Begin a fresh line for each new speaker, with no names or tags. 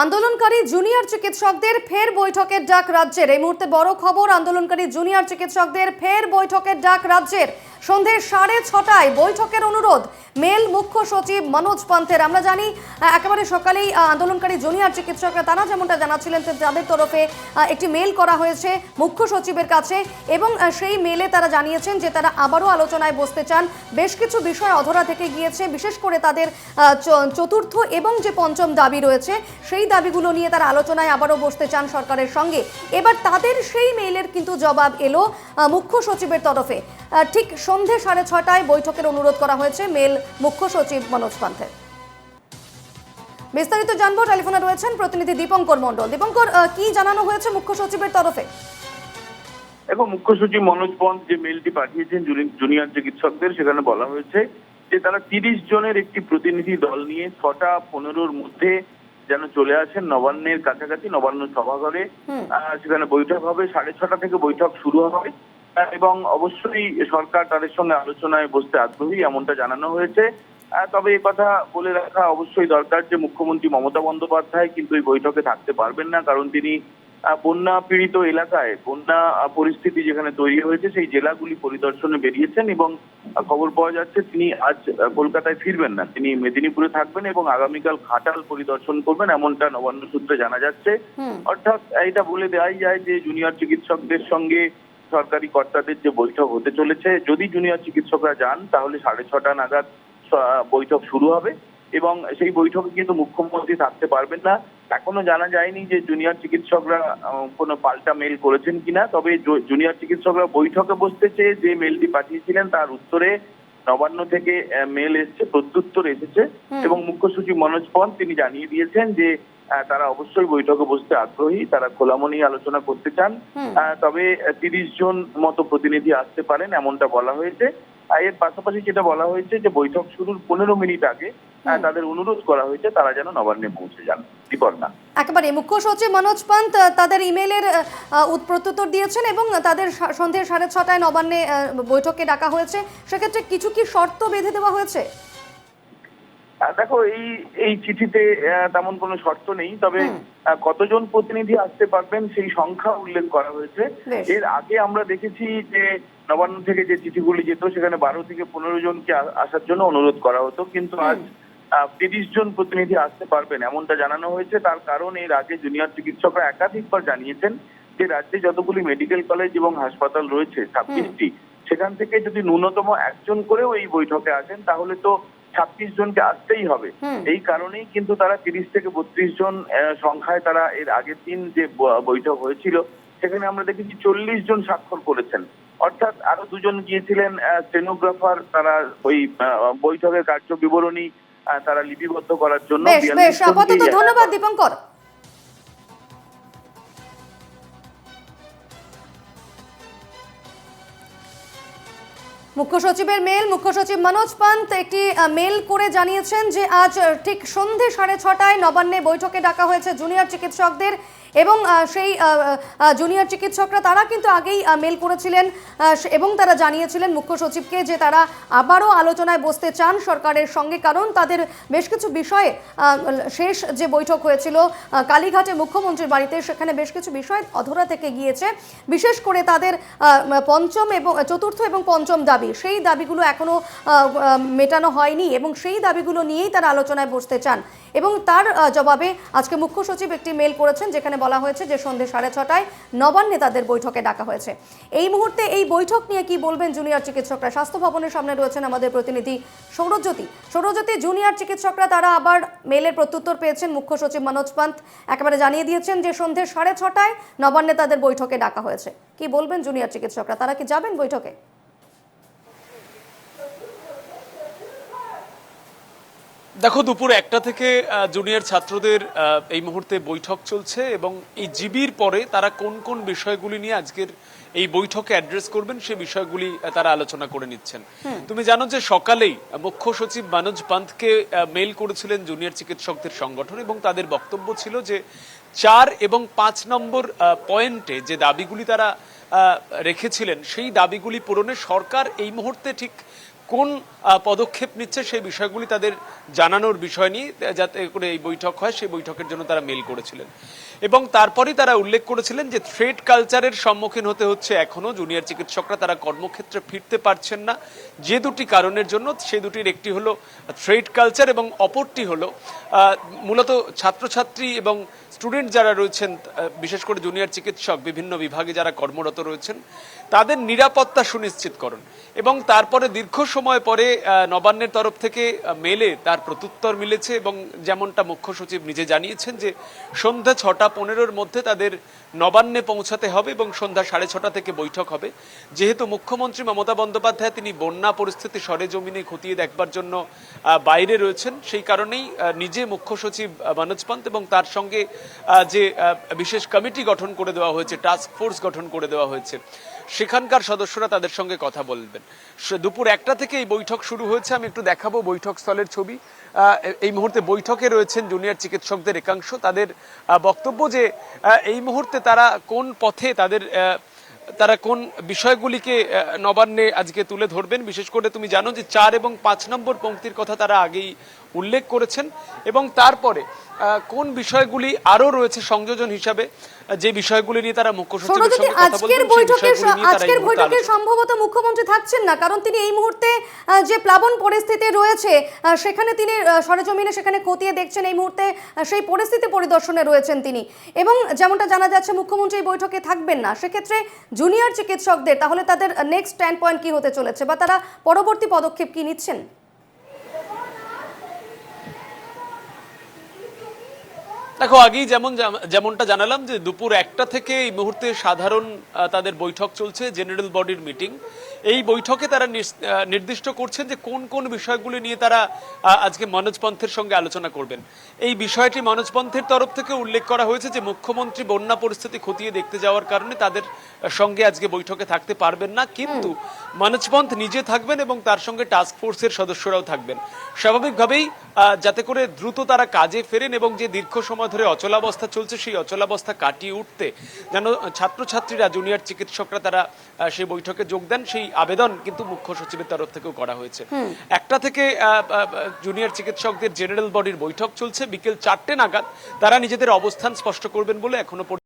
আন্দোলনকারী জুনিয়র চিকিৎসকদের ফের বৈঠকের ডাক রাজ্যের। এই মুহূর্তে বড় খবর, আন্দোলনকারী জুনিয়র চিকিৎসকদের ফের বৈঠকের ডাক রাজ্যের। সন্ধে সাড়ে ছটায় বৈঠকের অনুরোধ মেল মুখ্য সচিব মনোজ পান্থের আমরা জানি একেবারে সকালেই আন্দোলনকারী জুনিয়র চিকিৎসকরা তারা যেমনটা জানাচ্ছিলেন তাদের তরফে একটি মেল করা হয়েছে মুখ্য সচিবের কাছে এবং সেই মেলে তারা জানিয়েছেন যে তারা আবারও আলোচনায় বসতে চান। বেশ কিছু বিষয় অধরা থেকে গিয়েছে, বিশেষ করে তাদের চতুর্থ এবং যে পঞ্চম দাবি রয়েছে, সেই দাবিগুলো নিয়ে তারা আলোচনায় আবারও বসতে চান সরকারের সঙ্গে। এবার তাদের সেই মেইলের কিন্তু জবাব এলো মুখ্য সচিবের তরফে। ঠিক সন্ধে সাড়ে ছটায় বৈঠকের অনুরোধ করা হয়েছে মেল মুখ্য সচিব মনোজ পান্থের। বিস্তারিত জানব, টেলিফোনে রয়েছেন প্রতিনিধি দীপঙ্কর মণ্ডল। দীপঙ্কর কি জানানো হয়েছে মুখ্য সচিবের তরফে?
এবং মুখ্য সচিব মনোজ পন্ত যে মেলটি পাঠিয়েছেন জুনিয়র চিকিৎসকদের, সেখানে বলা হয়েছে যে তারা তিরিশ জনের একটি প্রতিনিধি দল নিয়ে ছটা পনেরোর মধ্যে যেন চলে আসেন নবান্নের কাছাকাছি নবান্ন সভাঘরে। সেখানে বৈঠক হবে সাড়ে ছটা থেকে বৈঠক শুরু হবে। এবং অবশ্যই সরকার তাদের সঙ্গে আলোচনায় বসতে আগ্রহী এমনটা জানানো হয়েছে। তবে এই কথা বলে রাখা অবশ্যই দরকার যে মুখ্যমন্ত্রী মমতা বন্দ্যোপাধ্যায় কিন্তু এই বৈঠকে থাকতে পারবেন না কারণ তিনি আহ, বন্যা পীড়িত এলাকায় বন্যা পরিস্থিতি যেখানে তৈরি হয়েছে সেই জেলাগুলি পরিদর্শনে বেরিয়েছেন এবং খবর পাওয়া যাচ্ছে তিনি আজ কলকাতায় ফিরবেন না। তিনি মেদিনীপুরে থাকবেন এবং আগামীকাল ঘাটাল পরিদর্শন করবেন এমনটা নবান্ন সূত্রে জানা যাচ্ছে। অর্থাৎ এটা বলে দেওয়াই যায় যে জুনিয়র চিকিৎসকদের সঙ্গে সরকারি কর্তাদের যে বৈঠক হতে চলেছে যদি জুনিয়র চিকিৎসকরা যান তাহলে সাড়ে ছটা নাগাদ বৈঠক শুরু হবে এবং সেই বৈঠকে কিন্তু মুখ্যমন্ত্রী থাকতে পারবেন না। এখনও জানা যায়নি যে জুনিয়র চিকিৎসকরা কোনো পাল্টা মেল করেছেন কিনা। তবে জুনিয়র চিকিৎসকরা বৈঠকে বসতে চেয়ে যে মেলটি পাঠিয়েছিলেন তার উত্তরে নবান্ন থেকে মেল এসছে প্রত্যুত্তর এসেছে। এবং মুখ্য সচিব মনোজ পন্ত তিনি জানিয়ে দিয়েছেন যে তারা অবশ্যই বৈঠকে বসতে আগ্রহী তারা খোলামনি আলোচনা করতে চান। তবে তিরিশ জন মতো প্রতিনিধি আসতে পারেন এমনটা বলা হয়েছে। আর এর পাশাপাশি যেটা বলা হয়েছে যে বৈঠক শুরুর পনেরো মিনিট আগে আহ, তাদের অনুরোধ করা হয়েছে তারা যেন নবান্নে পৌঁছে যান।
একেবারে মুখ্য সচিব মনোজ পান্ত তাদের ইমেলের প্রত্যুত্তর দিয়েছেন এবং তাদের সন্ধে সাড়ে ছটায় নবান্নে বৈঠকে ডাকা হয়েছে। সেক্ষেত্রে কিছু কি শর্ত বেঁধে দেওয়া হয়েছে?
দেখো এই এই চিঠিতে তেমন কোনো শর্ত নেই তবে কতজন প্রতিনিধি আসতে পারবেন সেই সংখ্যা উল্লেখ করা হয়েছে। এর আগে আমরা দেখেছি যে নবান্ন থেকে যে চিঠিগুলি যেত সেখানে বারো থেকে পনেরো জনকে আসার জন্য অনুরোধ করা হতো কিন্তু আজ তিরিশ জন প্রতিনিধি আসতে পারবেন এমনটা জানানো হয়েছে। তার কারণ এর আগে জুনিয়র চিকিৎসকরা একাধিকবার জানিয়েছেন যে রাজ্যে যতগুলি মেডিকেল কলেজ এবং হাসপাতাল রয়েছে ছাব্বিশটি সেখান থেকে যদি ন্যূনতম একজন করেও এই বৈঠকে আসেন তাহলে তো ছাব্বিশ জনকে আসতেই হবে। এই কারণেই কিন্তু তারা তিরিশ থেকে বত্রিশ জন সংখ্যায় তারা এর আগের দিন যে বৈঠক হয়েছিল সেখানে আমরা দেখেছি চল্লিশ জন স্বাক্ষর করেছেন। অর্থাৎ আরও দুজন গিয়েছিলেন স্টেনোগ্রাফার তারা ওই বৈঠকের কার্য বিবরণী তারা লিপিবদ্ধ করার জন্য
বেশ বেশ আপাতত ধন্যবাদ দীপঙ্কর। মুখ্য সচিবের মেল মুখ্য সচিব মনোজ পান্ত একটি মেল করে জানিয়েছেন যে আজ ঠিক সন্ধে সাড়ে ছটায় নবান্নে বৈঠকে ডাকা হয়েছে জুনিয়র চিকিৎসকদের। এবং সেই জুনিয়র চিকিৎসকরা তারা কিন্তু আগেই মেল করেছিলেন এবং তারা জানিয়েছিলেন মুখ্য সচিবকে যে তারা আবারও আলোচনায় বসতে চান সরকারের সঙ্গে কারণ তাদের বেশ কিছু বিষয়ে শেষ যে বৈঠক হয়েছিল কালীঘাটে মুখ্যমন্ত্রীর বাড়িতে সেখানে বেশ কিছু বিষয় অধরা থেকে গিয়েছে। বিশেষ করে তাদের পঞ্চম এবং চতুর্থ এবং পঞ্চম দাবি সেই দাবিগুলো এখনও আহ, আহ, মেটানো হয়নি এবং সেই দাবিগুলো নিয়েই তারা আলোচনায় বসতে চান। এবং তার জবাবে আজকে মুখ্য সচিব একটি মেল করেছেন যেখানে বলা হয়েছে যে সন্ধে সাড়ে ছটায় নবান্নে তাদের বৈঠকে ডাকা হয়েছে। এই মুহূর্তে এই বৈঠক নিয়ে কি বলবেন জুনিয়র চিকিৎসকরা? স্বাস্থ্য ভবনের সামনে রয়েছেন আমাদের প্রতিনিধি সৌরজ্যোতি। সৌরজ্যোতি, জুনিয়র চিকিৎসকরা তারা আবার মেলের প্রত্যুত্তর পেয়েছেন মুখ্য সচিব মনোজ পান্ত। একেবারে জানিয়ে দিয়েছেন যে সন্ধে সাড়ে ছটায় নবান্নে তাদের বৈঠকে ডাকা হয়েছে। কি বলবেন জুনিয়র চিকিৎসকরা? তারা কি যাবেন বৈঠকে?
দেখো দুপুর একটা থেকে জুনিয়র ছাত্রদের এই মুহূর্তে বৈঠক চলছে এবং এই জিবির পরে তারা কোন কোন বিষয়গুলি নিয়ে আজকের এই বৈঠকে অ্যাড্রেস করবেন সে বিষয়গুলি তারা আলোচনা করে নিচ্ছেন। তুমি জানো যে সকালেই মুখ্য সচিব মানোজ পান্তকে মেল করেছিলেন জুনিয়র চিকিৎসকদের সংগঠন এবং তাদের বক্তব্য ছিল যে চার এবং পাঁচ নম্বর পয়েন্টে যে দাবিগুলি তারা আহ, রেখেছিলেন সেই দাবিগুলি পূরণে সরকার এই মুহূর্তে ঠিক কোন পদক্ষেপ নিচ্ছে সেই বিষয়গুলি তাদের জানানোর বিষয় নিয়ে, যাতে করে এই বৈঠক হয়, সেই বৈঠকের জন্য তারা মেল করেছিলেন। এবং তারপরেই তারা উল্লেখ করেছিলেন যে থ্রেড কালচারের সম্মুখীন হতে হচ্ছে এখনও। জুনিয়র চিকিৎসকরা তারা কর্মক্ষেত্রে ফিরতে পারছেন না। যে দুটি কারণের জন্য, সে দুটির একটি হলো থ্রেড কালচার এবং অপরটি হলো মূলত ছাত্রছাত্রী এবং স্টুডেন্ট যারা রয়েছেন বিশেষ করে জুনিয়র চিকিৎসক, বিভিন্ন বিভাগে যারা কর্মরত রয়েছেন, তাদের নিরাপত্তা সুনিশ্চিতকরণ এবং তারপরে দীর্ঘ সময় পরে নবান্নের তরফ থেকে মেলে তার প্রত্যুত্তর মিলেছে এবং যেমনটা মুখ্য সচিব নিজে জানিয়েছেন যে সন্ধ্যা ছটা পনেরোর মধ্যে তাদের নবান্নে পৌঁছাতে হবে এবং সন্ধ্যা সাড়ে ছটা থেকে বৈঠক হবে। যেহেতু মুখ্যমন্ত্রী মমতা বন্দ্যোপাধ্যায় তিনি বন্যা পরিস্থিতি সরেজমিনে খতিয়ে দেখবার জন্য বাইরে রয়েছেন, সেই কারণেই নিজে মুখ্য সচিব মনোজ পন্ত এবং তার সঙ্গে যে বিশেষ কমিটি গঠন করে দেওয়া হয়েছে, টাস্ক ফোর্স গঠন করে দেওয়া হয়েছে। সেখানকার সদস্যরা তাদের সঙ্গে কথা বলবেন। দুপুর একটা থেকে এই বৈঠক শুরু হয়েছে, আমি একটু দেখাবো বৈঠক স্থলের ছবি। এই মুহূর্তে বৈঠকে রয়েছেন জুনিয়র চিকিৎসকদের একাংশ। তাদের বক্তব্য যে এই মুহূর্তে তারা কোন পথে তাদের তারা কোন বিষয়গুলিকে নবান্নে আজকে তুলে ধরবেন। বিশেষ করে তুমি জানো যে চার এবং পাঁচ নম্বর পঙ্ক্তির কথা তারা আগেই উল্লেখ করেছেন এবং তারপরে কোন বিষয়গুলি আরও রয়েছে সংযোজন হিসাবে? যে বিষয়গুলি নিয়ে তারা মুখ্য সচিবের সঙ্গে কথা
আজকের বৈঠকে আজকের বৈঠকে সম্ভবত মুখ্যমন্ত্রী থাকছেন না কারণ তিনি এই মুহূর্তে যে প্লাবন পরিস্থিতি রয়েছে সেখানে তিনি সরেজমিনে সেখানে খতিয়ে দেখছেন এই মুহূর্তে সেই পরিস্থিতি পরিদর্শনে রয়েছেন তিনি। এবং যেমনটা জানা যাচ্ছে মুখ্যমন্ত্রী এই বৈঠকে থাকবেন না। সেক্ষেত্রে জুনিয়র চিকিৎসকদের তাহলে তাদের নেক্সট স্ট্যান্ড পয়েন্ট কি হতে চলেছে বা তারা পরবর্তী পদক্ষেপ কি নিচ্ছেন?
দেখো, আগেই যেমন যেমনটা জানালাম যে দুপুর একটা থেকে এই মুহূর্তে সাধারণ তাদের বৈঠক চলছে, জেনারেল বডির মিটিং। এই বৈঠকে তারা নির্দিষ্ট করছেন যে কোন কোন বিষয়গুলি নিয়ে তারা আজকে মনোজ পন্থের সঙ্গে আলোচনা করবেন। এই বিষয়টি মনোজ পন্থের তরফ থেকে উল্লেখ করা হয়েছে যে মুখ্যমন্ত্রী বন্যা পরিস্থিতি খতিয়ে দেখতে যাওয়ার কারণে তাদের সঙ্গে আজকে বৈঠকে থাকতে পারবেন না। কিন্তু মনোজ পন্থ নিজে থাকবেন এবং তার সঙ্গে টাস্ক ফোর্সের সদস্যরাও থাকবেন। স্বাভাবিকভাবেই যাতে করে দ্রুত তারা কাজে ফেরেন এবং যে দীর্ঘ সময় ধরে অচলাবস্থা চলছে সেই অচলাবস্থা কাটিয়ে উঠতে যেন ছাত্রছাত্রীরা জুনিয়র চিকিৎসকরা তারা সেই বৈঠকে যোগ দেন। সেই আবেদন কিন্তু মুখ্য সচিবের তরফ থেকেও করা হয়েছে। একটা থেকে জুনিয়র চিকিৎসকদের জেনারেল বডির বৈঠক চলছে। বিকেল চারটে নাগাদ তারা নিজেদের অবস্থান স্পষ্ট করবেন বলে এখনও